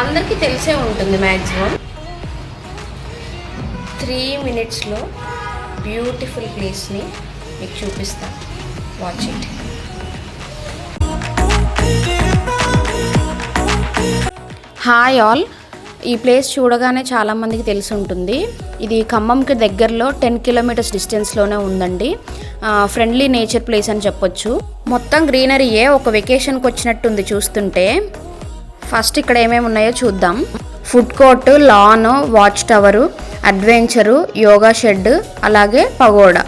అందరికీ తెలిసే ఉంటుంది మ్యాక్సిమం త్రీ మినిట్స్లో బ్యూటిఫుల్ ప్లేస్ని మీకు చూపిస్తా. వాచ్ ఇట్ హాయ్ ఆల్ ఈ ప్లేస్ చూడగానే చాలామందికి తెలిసి ఉంటుంది. ఇది ఖమ్మంకి దగ్గరలో టెన్ కిలోమీటర్స్ డిస్టెన్స్లోనే ఉందండి. ఫ్రెండ్లీ నేచర్ ప్లేస్ అని చెప్పొచ్చు. మొత్తం గ్రీనరీయే ఒక వెకేషన్కి వచ్చినట్టుంది చూస్తుంటే. ఫస్ట్ ఇక్కడ ఏమేమి ఉన్నాయో చూద్దాం. Food court lawn watch tower adventure yoga shed అలాగే పగోడా.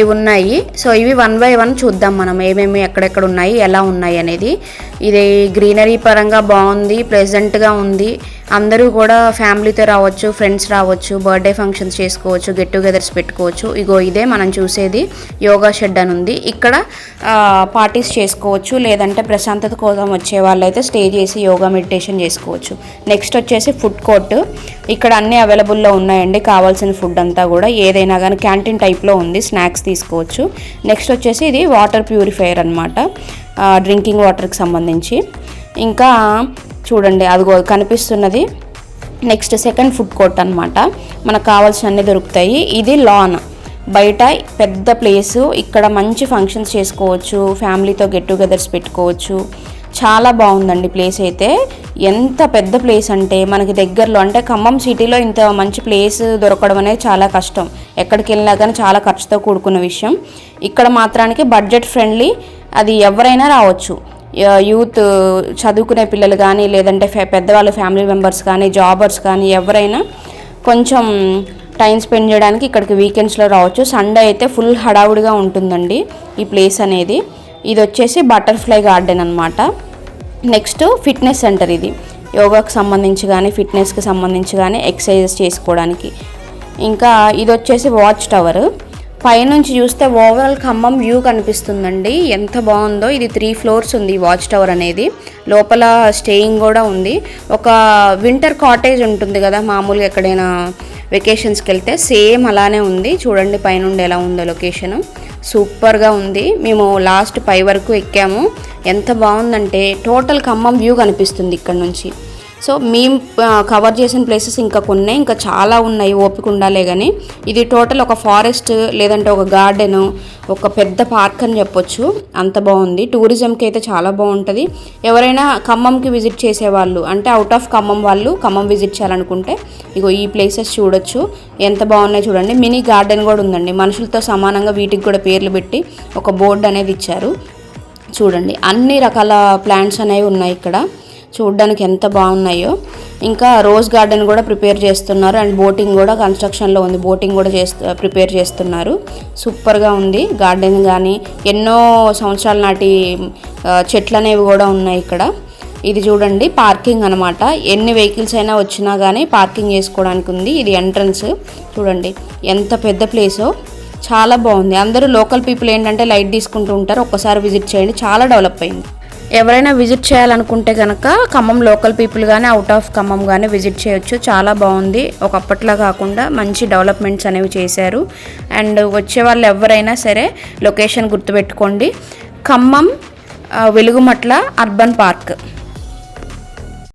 ఇవి ఉన్నాయి. సో ఇవి వన్ బై వన్ చూద్దాం మనం ఏమేమి ఎక్కడెక్కడ ఉన్నాయి ఎలా ఉన్నాయి అనేది. ఇది గ్రీనరీ పరంగా బాగుంది ప్లెజెంట్గా ఉంది. అందరూ కూడా ఫ్యామిలీతో రావచ్చు ఫ్రెండ్స్ రావచ్చు బర్త్డే ఫంక్షన్స్ చేసుకోవచ్చు గెట్ టుగెదర్స్ పెట్టుకోవచ్చు. ఇగో ఇదే మనం చూసేది యోగా షెడ్ అని ఉంది. ఇక్కడ పార్టీస్ చేసుకోవచ్చు లేదంటే ప్రశాంతత కోసం వచ్చే వాళ్ళైతే స్టే చేసి యోగా మెడిటేషన్ చేసుకోవచ్చు. నెక్స్ట్ వచ్చేసి ఫుడ్ కోర్ట్. ఇక్కడ అన్నీ అవైలబుల్లో ఉన్నాయండి కావాల్సిన ఫుడ్ అంతా కూడా. ఏదైనా కానీ క్యాంటీన్ టైప్లో ఉంది స్నాక్స్ తీసుకోవచ్చు. నెక్స్ట్ వచ్చేసి ఇది వాటర్ ప్యూరిఫైయర్ అనమాట డ్రింకింగ్ వాటర్కి సంబంధించి. ఇంకా చూడండి అదిగో కనిపిస్తున్నది. నెక్స్ట్ సెకండ్ ఫుడ్ కోర్ట్ అనమాట మనకు కావాల్సినన్ని దొరుకుతాయి. ఇది లాన్ బయట పెద్ద ప్లేసు ఇక్కడ మంచి ఫంక్షన్స్ చేసుకోవచ్చు. ఫ్యామిలీతో గెట్ టుగెదర్స్ పెట్టుకోవచ్చు. చాలా బాగుందండి ప్లేస్ అయితే. ఎంత పెద్ద ప్లేస్ అంటే మనకి దగ్గరలో అంటే ఖమ్మం సిటీలో ఇంత మంచి ప్లేస్ దొరకడం అనేది చాలా కష్టం. ఎక్కడికి వెళ్ళినా కానీ చాలా ఖర్చుతో కూడుకున్న విషయం. ఇక్కడ మాత్రానికి బడ్జెట్ ఫ్రెండ్లీ అది ఎవరైనా రావచ్చు. యూత్ చదువుకునే పిల్లలు కానీ లేదంటే పెద్దవాళ్ళు ఫ్యామిలీ మెంబర్స్ కానీ జాబర్స్ కానీ ఎవరైనా కొంచెం టైం స్పెండ్ చేయడానికి ఇక్కడికి వీకెండ్స్లో రావచ్చు. సండే అయితే ఫుల్ హడావుడిగా ఉంటుందండి ఈ ప్లేస్ అనేది. ఇది వచ్చేసి బటర్ఫ్లై గార్డెన్ అనమాట నెక్స్ట్ ఫిట్నెస్ సెంటర్ ఇది. యోగాకు సంబంధించి కానీ ఫిట్నెస్కి సంబంధించి కానీ ఎక్సర్సైజెస్ చేసుకోవడానికి. ఇంకా ఇది వచ్చేసి వాచ్ టవర్. పైనుంచి చూస్తే ఓవరాల్ ఖమ్మం వ్యూ కనిపిస్తుందండి. ఎంత బాగుందో ఇది త్రీ ఫ్లోర్స్ ఉంది వాచ్ టవర్ అనేది. లోపల స్టేయింగ్ కూడా ఉంది. ఒక వింటర్ కాటేజ్ ఉంటుంది కదా మామూలుగా ఎక్కడైనా వెకేషన్స్కి వెళ్తే సేమ్ అలానే ఉంది. చూడండి పైనుండి ఎలా ఉందో లొకేషన్. సూపర్గా ఉంది. మేము లాస్ట్ పై వరకు ఎక్కాము. ఎంత బాగుందంటే టోటల్ ఖమ్మం వ్యూ కనిపిస్తుంది ఇక్కడ నుంచి. సో మేము కవర్ చేసిన ప్లేసెస్ ఇంకా కొన్ని ఇంకా చాలా ఉన్నాయి ఓపిక ఉండాలే కానీ ఇది టోటల్ ఒక ఫారెస్ట్ లేదంటే ఒక గార్డెన్ ఒక పెద్ద పార్క్ అని చెప్పొచ్చు. అంత బాగుంది. టూరిజంకి అయితే చాలా బాగుంటుంది. ఎవరైనా ఖమ్మంకి విజిట్ చేసేవాళ్ళు అంటే అవుట్ ఆఫ్ ఖమ్మం వాళ్ళు ఖమ్మం విజిట్ చేయాలనుకుంటే ఇగో ఈ ప్లేసెస్ చూడొచ్చు. ఎంత బాగున్నాయి చూడండి. మినీ గార్డెన్ కూడా ఉందండి. మనుషులతో సమానంగా వీటికి కూడా పేర్లు పెట్టి ఒక బోర్డు అనేది ఇచ్చారు. చూడండి. అన్ని రకాల ప్లాంట్స్ అనేవి ఉన్నాయి ఇక్కడ. చూడడానికి ఎంత బాగున్నాయో. ఇంకా రోజ్ గార్డెన్ కూడా ప్రిపేర్ చేస్తున్నారు. అండ్ బోటింగ్ కూడా కన్స్ట్రక్షన్లో ఉంది. బోటింగ్ కూడా చేస్తూ ప్రిపేర్ చేస్తున్నారు. సూపర్గా ఉంది. గార్డెన్ కానీ ఎన్నో సంవత్సరాల నాటి చెట్లు అనేవి కూడా ఉన్నాయి ఇక్కడ. ఇది చూడండి పార్కింగ్ అనమాట ఎన్ని వెహికల్స్ అయినా వచ్చినా కానీ పార్కింగ్ చేసుకోవడానికి ఉంది. ఇది ఎంట్రన్స్. చూడండి ఎంత పెద్ద ప్లేసో. చాలా బాగుంది. అందరూ లోకల్ పీపుల్ ఏంటంటే లైట్ తీసుకుంటూ ఉంటారు. ఒక్కసారి విజిట్ చేయండి. చాలా డెవలప్ అయింది. ఎవరైనా విజిట్ చేయాలనుకుంటే కనుక ఖమ్మం లోకల్ పీపుల్ కానీ అవుట్ ఆఫ్ ఖమ్మం కానీ విజిట్ చేయొచ్చు. చాలా బాగుంది. ఒకప్పట్లా కాకుండా మంచి డెవలప్మెంట్స్ అనేవి చేశారు. అండ్ వచ్చే వాళ్ళు ఎవరైనా సరే లొకేషన్ గుర్తుపెట్టుకోండి. Khammam Velugumatla urban park.